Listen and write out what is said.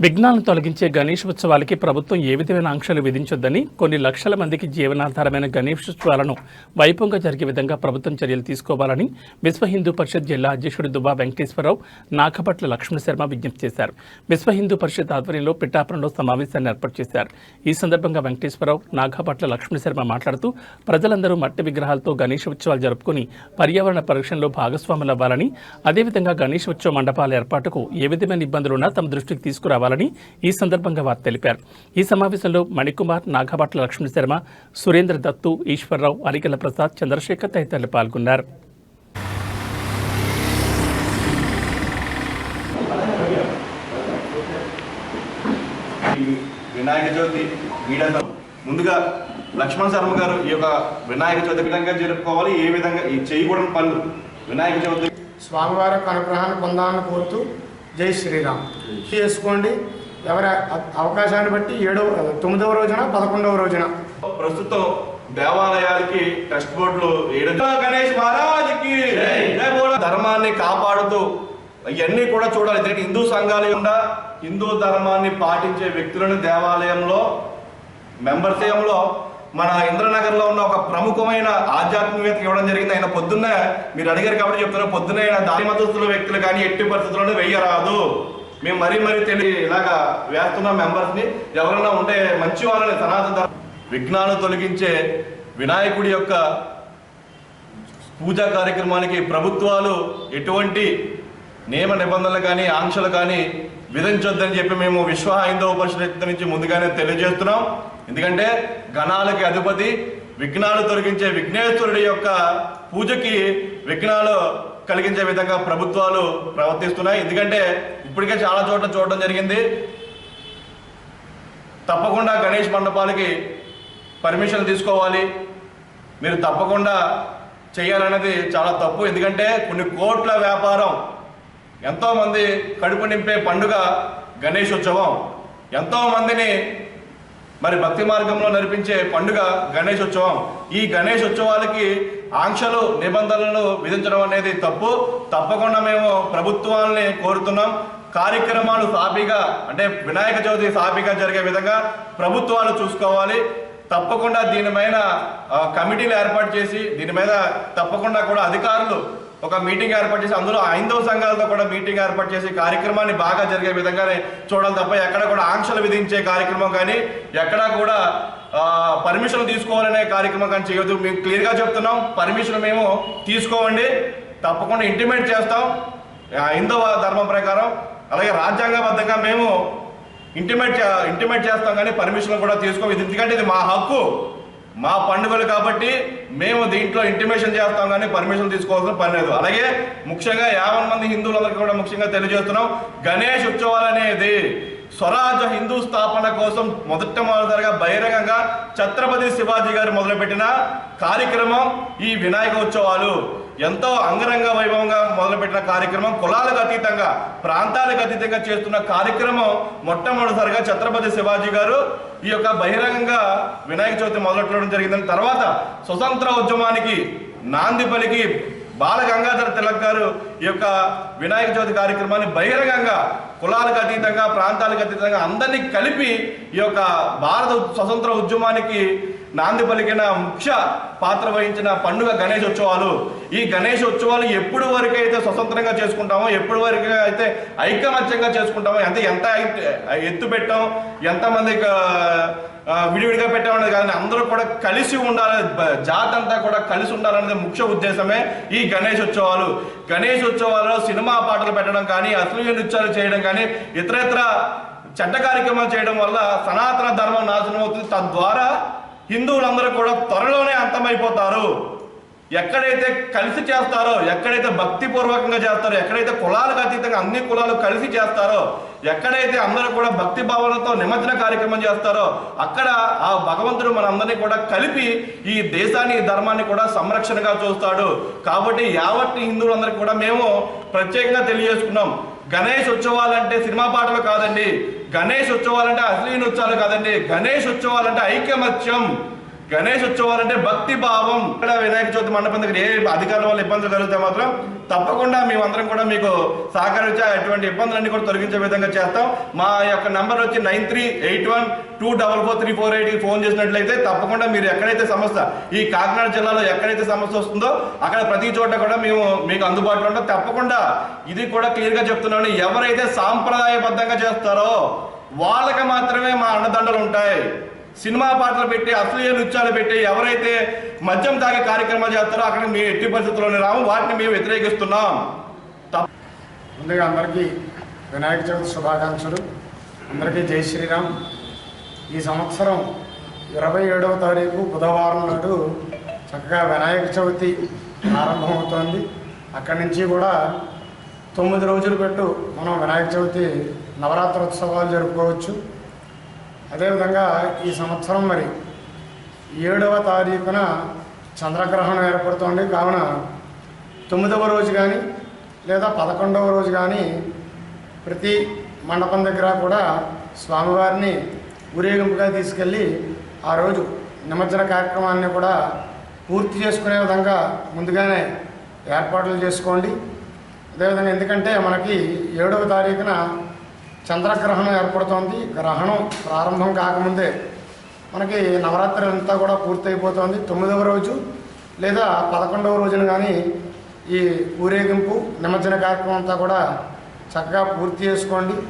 విఘ్నాలను తొలగించే గణేష్ ఉత్సవాలకి ప్రభుత్వం ఏ విధమైన ఆంక్షలు విధించొద్దని కొన్ని లక్షల మందికి జీవనాధారమైన గణేష్ ఉత్సవాలను వైభవంగా జరిగే విధంగా ప్రభుత్వం చర్యలు తీసుకోవాలని విశ్వ హిందూ పరిషత్ జిల్లా అధ్యక్షుడు దుబా వెంకటేశ్వరరావు నాగపట్ల లక్ష్మణ శర్మ విజ్ఞప్తి చేశారు. విశ్వ హిందూ పరిషత్ ఆధ్వర్యంలో పిఠాపురంలో సమావేశాన్ని ఏర్పాటు చేశారు. ఈ సందర్భంగా వెంకటేశ్వరరావు నాగపట్ల లక్ష్మణ శర్మ మాట్లాడుతూ ప్రజలందరూ మట్టి విగ్రహాలతో గణేష్ ఉత్సవాలు జరుపుకుని పర్యావరణ పరిరక్షణలో భాగస్వాములవ్వాలని అదేవిధంగా గణేష్ ఉత్సవ మండపాల ఏర్పాటుకు ఏ విధమైన ఇబ్బందులున్నా తమ దృష్టికి తీసుకురావాలి తీసుకురావాలని ఈ సందర్భంగా వారు తెలిపారు. ఈ సమావేశంలో మణికుమార్ నాగభట్ల లక్ష్మణ శర్మ సురేంద్ర దత్తు ఈశ్వరరావు అరికెల ప్రసాద్ చంద్రశేఖర్ తదితరులు పాల్గొన్నారు. వినాయక చవితి వీడంతా ముందుగా లక్ష్మణ్ శర్మ గారు ఈ యొక్క వినాయక చవితి విధంగా జరుపుకోవాలి. ఏ విధంగా ఈ చేయకూడని పనులు వినాయక చవితి స్వామివారి యొక్క అనుగ్రహాన్ని పొందాలని కోరుతూ జై శ్రీరామ్. చేసుకోండి. ఎవరి అవకాశాన్ని బట్టి ఏడవ తొమ్మిదవ రోజున పదకొండవ రోజున. ప్రస్తుతం దేవాలయాలకి ట్రస్ట్ బోర్డులు గణేష్ మహారాజ్కి జై. బోలో. ధర్మాన్ని కాపాడుతూ ఇవన్నీ కూడా చూడాలి. ఎందుకంటే హిందూ సంఘాలు ఉన్న హిందూ ధర్మాన్ని పాటించే వ్యక్తులను దేవాలయంలో మెంబర్సేయంలో మన ఇంద్రనగర్లో ఉన్న ఒక ప్రముఖమైన ఆధ్యాత్మికత ఇవ్వడం జరిగింది. ఆయన పొద్దున్నే మీరు అడిగారు కాబట్టి చెప్తున్నా పొద్దున్న ఆయన దాని మతస్థుల వ్యక్తులు కానీ ఎట్టి పరిస్థితుల్లోనే వెయ్యరాదు. మేము మరీ మరీ తెలియ ఇలాగా వేస్తున్న మెంబర్స్ని ఎవరైనా ఉంటే మంచి వాళ్ళని సనాతన ధర్మ విఘ్నాలు తొలగించే వినాయకుడి యొక్క పూజా కార్యక్రమానికి ప్రభుత్వాలు ఎటువంటి నియమ నిబంధనలు కానీ ఆంక్షలు కానీ విధించొద్దని చెప్పి మేము విశ్వ హైందవ పరిషత్ నుంచి ముందుగానే తెలియజేస్తున్నాం. ఎందుకంటే గణాలకి అధిపతి విఘ్నాలు తొలగించే విఘ్నేశ్వరుడి యొక్క పూజకి విఘ్నాలు కలిగించే విధంగా ప్రభుత్వాలు ప్రవర్తిస్తున్నాయి. ఎందుకంటే ఇప్పటికే చాలా చోట్ల చూడడం జరిగింది. తప్పకుండా గణేష్ మండపాలకి పర్మిషన్ తీసుకోవాలి. మీరు తప్పకుండా చేయాలనేది చాలా తప్పు. ఎందుకంటే కొన్ని కోట్ల వ్యాపారం ఎంతో మంది కడుపు నింపే పండుగ గణేష్ ఉత్సవం ఎంతో మందిని మరి భక్తి మార్గంలో నడిపించే పండుగ గణేష్ ఉత్సవం ఈ గణేష్ ఉత్సవాలకి ఆంక్షలు నిబంధనలు విధించడం అనేది తప్పు. తప్పకుండా మేము ప్రభుత్వాలని కోరుతున్నాం. కార్యక్రమాలు సాఫీగా అంటే వినాయక చవితి సాఫీగా జరిగే విధంగా ప్రభుత్వాలు చూసుకోవాలి. తప్పకుండా దీని మీద కమిటీలు ఏర్పాటు చేసి దీని మీద తప్పకుండా కూడా అధికారులు ఒక మీటింగ్ ఏర్పాటు చేసి అందులో హైందవ సంఘాలతో కూడా మీటింగ్ ఏర్పాటు చేసి కార్యక్రమాన్ని బాగా జరిగే విధంగానే చూడాలి తప్ప ఎక్కడ కూడా ఆంక్షలు విధించే కార్యక్రమం కానీ ఎక్కడా కూడా పర్మిషన్ తీసుకోవాలనే కార్యక్రమం కానీ చేయొద్దు. మేము క్లియర్గా చెప్తున్నాం పర్మిషన్ మేము తీసుకోవండి. తప్పకుండా ఇంటిమేట్ చేస్తాం. హైందవ ధర్మం ప్రకారం అలాగే రాజ్యాంగబద్ధంగా మేము ఇంటిమేట్ చే- ఇంటిమేట్ చేస్తాం కానీ పర్మిషన్ కూడా తీసుకోం. ఇది ఎందుకంటే ఇది మా హక్కు. మా పండుగలు కాబట్టి మేము దీంట్లో ఇంటిమేషన్ చేస్తాం కానీ పర్మిషన్ తీసుకోవాల్సిన పని లేదు. అలాగే ముఖ్యంగా యాభై మంది హిందువులందరికీ కూడా ముఖ్యంగా తెలియజేస్తున్నాం. గణేష్ ఉత్సవాలు అనేది స్వరాజ్య హిందూ స్థాపన కోసం మొదటమొదటిసారిగా బహిరంగంగా ఛత్రపతి శివాజీ గారు మొదలుపెట్టిన కార్యక్రమం ఈ వినాయక ఉత్సవాలు. ఎంతో అంగరంగ వైభవంగా మొదలుపెట్టిన కార్యక్రమం కులాలకు అతీతంగా ప్రాంతాలకు అతీతంగా చేస్తున్న కార్యక్రమం మొట్టమొదటిసారిగా ఛత్రపతి శివాజీ గారు ఈ యొక్క బహిరంగంగా వినాయక చవితి మొదలెట్టడం జరిగిందని తర్వాత స్వతంత్ర ఉద్యమానికి నాంది పలికి బాల గంగాధర తిలక్ గారు ఈ యొక్క వినాయక చవితి కార్యక్రమాన్ని బహిరంగంగా కులాలకు అతీతంగా ప్రాంతాలకు అతీతంగా అందరినీ కలిపి ఈ యొక్క భారత స్వతంత్ర ఉద్యమానికి నాంది పలికిన ముఖ్య పాత్ర వహించిన పండుగ గణేష్ ఉత్సవాలు. ఈ గణేష్ ఉత్సవాలు ఎప్పుడు వరకు అయితే స్వతంత్రంగా చేసుకుంటామో ఎప్పుడు వరకు అయితే ఐకమత్యంగా చేసుకుంటామో ఎంత ఎంత ఎత్తు పెట్టాం ఎంతమంది విడివిడిగా పెట్టామనేది కానీ అందరూ కూడా కలిసి ఉండాలి బ- జాతి అంతా కూడా కలిసి ఉండాలనేది ముఖ్య ఉద్దేశమే ఈ గణేష్ ఉత్సవాలు. గణేష్ ఉత్సవాలలో సినిమా పాటలు పెట్టడం కానీ అసలు నృత్యాలు చేయడం కానీ ఇతరేతర చెడ్డ కార్యక్రమాలు చేయడం వల్ల సనాతన ధర్మం నాశనం అవుతుంది. తద్వారా హిందువులందరూ కూడా త్వరలోనే అంతమైపోతారు. ఎక్కడైతే కలిసి చేస్తారో ఎక్కడైతే భక్తిపూర్వకంగా చేస్తారో ఎక్కడైతే కులాలకు అతీతంగా అన్ని కులాలు కలిసి చేస్తారో ఎక్కడైతే అందరూ కూడా భక్తి భావనతో నిమజ్జన కార్యక్రమం చేస్తారో అక్కడ ఆ భగవంతుడు మనందరినీ కూడా కలిపి ఈ దేశాన్ని ఈ ధర్మాన్ని కూడా సంరక్షణగా చూస్తాడు. కాబట్టి యావత్ హిందువులందరికీ కూడా మేము ప్రత్యేకంగా తెలియజేసుకున్నాం. గణేష్ ఉత్సవాలంటే సినిమా పాటలు కాదండి. గణేష్ ఉత్సవాలంటే అశ్లీల ఉత్సవాలు కాదండి. గణేష్ ఉత్సవాలంటే ఐకమత్యం. గణేష్ ఉత్సవాలంటే భక్తి భావం. ఇక్కడ వినాయక చవితి మండపం దగ్గర ఏ అధికారుల వల్ల ఇబ్బందులు కలిగితే మాత్రం తప్పకుండా మేమందరం కూడా మీకు సహకరించి ఎటువంటి ఇబ్బందులన్నీ కూడా తొలగించే విధంగా చేస్తాం. మా యొక్క నంబర్ వచ్చి nine three eight one two double four three four ఎయిట్కి ఫోన్ చేసినట్లయితే తప్పకుండా మీరు ఎక్కడైతే సమస్య ఈ కాకినాడ జిల్లాలో ఎక్కడైతే సమస్య వస్తుందో అక్కడ ప్రతి చోట కూడా మేము మీకు అందుబాటులో ఉంటాం. తప్పకుండా ఇది కూడా క్లియర్గా చెప్తున్నాను. ఎవరైతే సాంప్రదాయబద్ధంగా చేస్తారో వాళ్ళకి మాత్రమే మా అండదండలు ఉంటాయి. సినిమా పాటలు పెట్టి అశ్లీల నృత్యాలు పెట్టి ఎవరైతే మద్యం తాగే కార్యక్రమాలు చేస్తారో అక్కడ మేము ఎట్టి పరిస్థితుల్లోనే రాము. వాటిని మేము వ్యతిరేకిస్తున్నాం. ముందుగా అందరికీ వినాయక చవితి శుభాకాంక్షలు. అందరికీ జై శ్రీరామ్. ఈ సంవత్సరం ఇరవై ఏడవ తారీఖు బుధవారం నాడు చక్కగా వినాయక చవితి ప్రారంభమవుతోంది. అక్కడి నుంచి కూడా తొమ్మిది రోజులు పెట్టు మనం వినాయక చవితి నవరాత్రోత్సవాలు జరుపుకోవచ్చు. అదేవిధంగా ఈ సంవత్సరం మరి ఏడవ తారీఖున చంద్రగ్రహణం ఏర్పడుతోంది. కావున తొమ్మిదవ రోజు కానీ లేదా పదకొండవ రోజు కానీ ప్రతి మండపం దగ్గర కూడా స్వామివారిని ఊరేగింపుగా తీసుకెళ్ళి ఆ రోజు నిమజ్జన కార్యక్రమాన్ని కూడా పూర్తి చేసుకునే విధంగా ముందుగానే ఏర్పాట్లు చేసుకోండి. అదేవిధంగా ఎందుకంటే మనకి ఏడవ తారీఖున చంద్రగ్రహణం ఏర్పడుతోంది. గ్రహణం ప్రారంభం కాకముందే మనకి నవరాత్రి అంతా కూడా పూర్తయిపోతుంది. తొమ్మిదవ రోజు లేదా పదకొండవ రోజున కానీ ఈ ఊరేగింపు నిమజ్జన కార్యక్రమం అంతా కూడా చక్కగా పూర్తి చేసుకోండి.